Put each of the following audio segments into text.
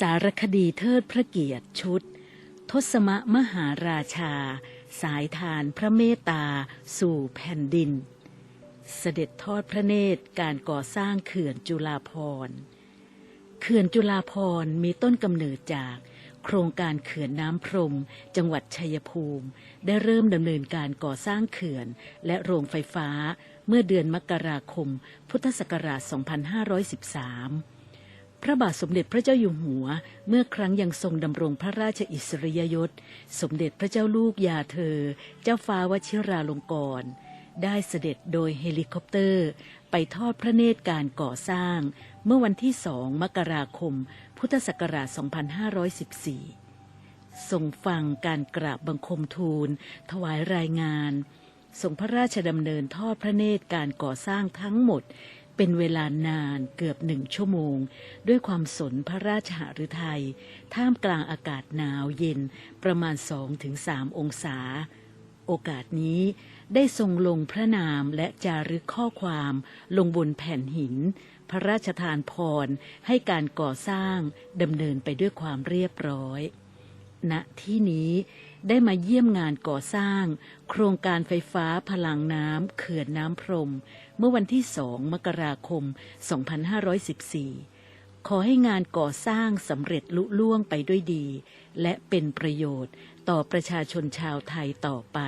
สารคดีเทิดพระเกียรติชุด ทศมมหาราชา สายทานพระเมตตา สู่แผ่นดิน เสด็จทอดพระเนตรการก่อสร้างเขื่อนจุฬาภรเขื่อนจุฬาภรมีต้นกำเนิดจากโครงการเขื่อนน้ำพรม จังหวัดชัยภูมิ ได้เริ่มดำเนินการก่อสร้างเขื่อน และโรงไฟฟ้าเมื่อเดือนมกราคม พุทธศักราช 2513 พระบาทสมเด็จพระเจ้าอยู่หัว เมื่อครั้งยังทรงดำรงพระราชอิสริยยศ สมเด็จพระเจ้าลูกยาเธอ เจ้าฟ้าวชิราลงกรณ์ได้เสด็จโดยเฮลิคอปเตอร์ ไปทอดพระเนตรการก่อสร้าง เมื่อวันที่สองมกราคม พุทธศักราช 2514 ทรงฟังการกราบบังคมทูล ถวายรายงานทรงพระราชดำเนินทอดพระเนตรการก่อสร้างทั้งหมด เป็นเวลานานเกือบหนึ่งชั่วโมง ด้วยความสนพระราชหฤทัยท่ามกลางอากาศหนาวเย็นประมาณ2-3องศา โอกาสนี้ได้ทรงลงพระนามและจารึกข้อความลงบนแผ่นหิน พระราชทานพรให้การก่อสร้างดำเนินไปด้วยความเรียบร้อย ณที่นี้ได้มาเยี่ยมงานก่อสร้าง โครงการไฟฟ้าพลังน้ำเขื่อนน้ำพรม เมื่อวันที่สองมกราคม 2514 ขอให้งานก่อสร้างสำเร็จลุล่วงไปด้วยดี และเป็นประโยชน์ต่อประชาชนชาวไทยต่อไป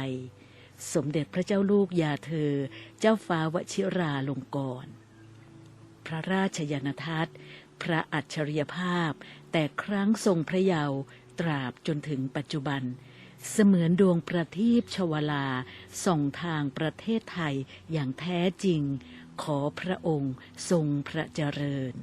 สมเด็จพระเจ้าลูกยาเธอ เจ้าฟ้าวชิราลงกรณ์พระราชยานทัศน์ พระอัจฉริยภาพ แต่ครั้งทรงพระเยาว์ ตราบจนถึงปัจจุบัน เสมือนดวงประทีปชวลา ส่องทางประเทศไทยอย่างแท้จริง ขอพระองค์ทรงพระเจริญ